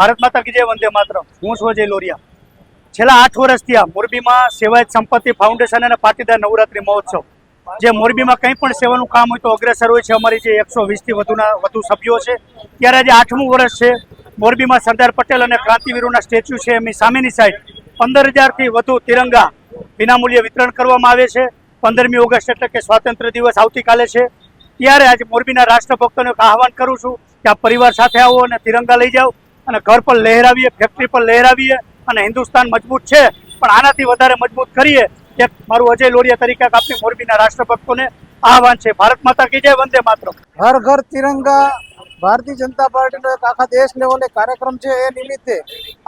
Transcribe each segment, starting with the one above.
ભારત માતા કી જય, વંદે માતરમ. હું છું અજય લોરિયા. છેલ્લા આઠ વર્ષથી આ મોરબીમાં સેવાયત સંપત્તિ ફાઉન્ડેશન અને પાટીદાર નવરાત્રી મહોત્સવ. જે મોરબીમાં કંઈ પણ સેવાનું કામ હોય તો અગ્રેસર હોય છે. અમારી જે એકસો વીસથી વધુના, વધુ સભ્યો છે. ત્યારે આજે આઠમું વર્ષ છે. મોરબીમાં સરદાર પટેલ અને ક્રાંતિવીરોના સ્ટેચ્યુ છે. એમની સામેની સાઈડ પંદર હજારથી વધુ તિરંગા વિનામૂલ્યે વિતરણ કરવામાં આવે છે. પંદરમી ઓગસ્ટ એટલે કે સ્વાતંત્ર્ય દિવસ આવતીકાલે છે. ત્યારે આજે મોરબીના રાષ્ટ્રભક્તોને આહવાન કરું છું કે આ પરિવાર સાથે આવો અને તિરંગા લઈ જાઓ. અને ઘર પર લહેરાવીએ ફેક્ટરી પર લહેરાવીએ અને હિન્દુસ્તાન મજબૂત છે. પણ આનાથી વધારે મજબૂત કરીએ કે મારું અજય લોરિયા તરીકે આપણી મોરબીના રાષ્ટ્રભક્તોને આહવાન છે. ભારત માતા કી જય, વંદે માત્ર હર ઘર તિરંગા, ભારતીય જનતા પાર્ટીનો એક આખા દેશ લેવલે કાર્યક્રમ છે એ નિમિત્તે.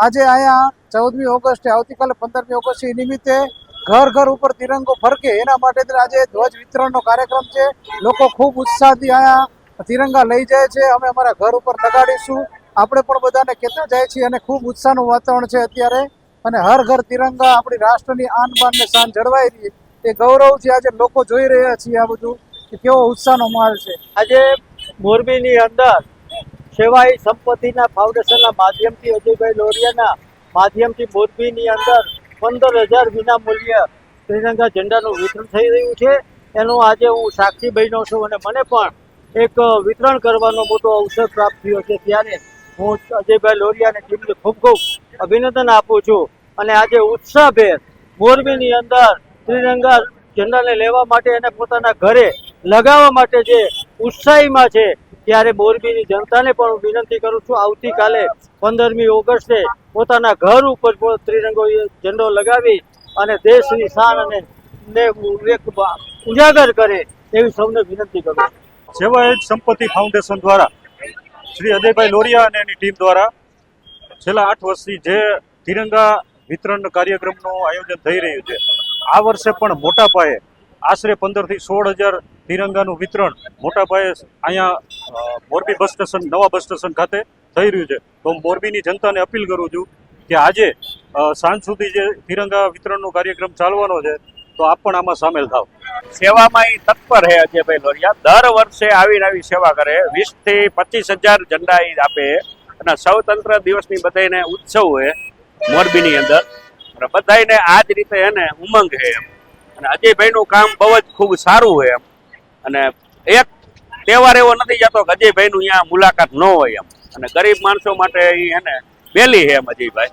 આજે અહીંયા ચૌદમી ઓગસ્ટે, આવતીકાલે પંદરમી ઓગસ્ટ એ નિમિત્તે ઘર ઘર ઉપર તિરંગો ફરકે. એના માટે આજે ધ્વજ વિતરણનો કાર્યક્રમ છે. લોકો ખૂબ ઉત્સાહથી અહીંયા તિરંગા લઈ જાય છે. અમે અમારા ઘર ઉપર લગાડીશું. આપણે પણ બધાને કહેતા જાય છીએ અને ખૂબ ઉત્સાહનું વાતાવરણ છે અત્યારે. અને હર ઘર તિરંગા આપણી રાષ્ટ્રની આન બાનને શાન જળવાઈ રહી. એ ગૌરવથી આજે લોકો જોઈ રહ્યા છીએ આ બધું કે કેવો ઉત્સાહનો માલ છે. આજે મોરબીની અંદર સેવાઈ સંપત્તિના ફાઉન્ડેશનના માધ્યમથી અજયભાઈ લોરિયાના માધ્યમથી મોરબીની અંદર પંદર હજાર વિના મૂલ્ય ત્રિરંગા ઝંડાનું વિતરણ થઈ રહ્યું છે. એનું આજે હું સાક્ષી બન્યો છું અને મને પણ એક વિતરણ કરવાનો મોટો અવસર પ્રાપ્ત થયો છે. ત્યારે હું અજયભાઈ લોરિયાની ટીમને ખૂબ ખૂબ અભિનંદન આપું છું અને આજે ઉત્સાહભેર મોરબીની અંદર ત્રિરંગા ઝંડાને લેવા માટે અને પોતાના ઘરે લગાવવા માટે જે ઉત્સાહીમાં છે, ત્યારે મોરબીની જનતાને પણ હું વિનંતી કરું છું આવતીકાલે પંદરમી ઓગસ્ટે પોતાના ઘર ઉપર ત્રિરંગો ઝંડો લગાવી અને દેશની શાન અને ને ઉજાગર કરે એવી સૌને વિનંતી કરું છું. સેવાયત સંપત્તિ ફાઉન્ડેશન દ્વારા શ્રી અજયભાઈ લોરિયા અને એની ટીમ દ્વારા છેલ્લા આઠ વર્ષથી જે તિરંગા વિતરણ કાર્યક્રમનું આયોજન થઈ રહ્યું છે, આ વર્ષે પણ મોટા પાયે આશરે પંદરથી સોળ હજાર તિરંગાનું વિતરણ મોટા પાયે અહીંયા મોરબી બસ સ્ટેશન, નવા બસ સ્ટેશન ખાતે થઈ રહ્યું છે. તો હું મોરબીની જનતાને અપીલ કરું છું કે આજે સાંજ સુધી જે તિરંગા વિતરણનો કાર્યક્રમ ચાલવાનો છે તો આપ પણ આમાં સામેલ થાવ. સેવામાં તત્પર હે અજયભાઈ લોરિયા દર વર્ષે આવીને આવી સેવા કરે. વીસથી પચીસ હજાર ઝંડા એ આપે. અને સ્વતંત્ર દિવસની બધાને ઉત્સવ હોય મોરબીની અંદર. અને બધાને આ જ રીતે એને ઉમંગ છે એમ. અને અજયભાઈનું કામ બહુ જ ખૂબ સારું હોય એમ. અને એક તહેવાર એવો નથી જતો કે અજયભાઈનું અહીંયા મુલાકાત ન હોય એમ. અને ગરીબ માણસો માટે ઈ એને પહેલી હે એમ અજયભાઈ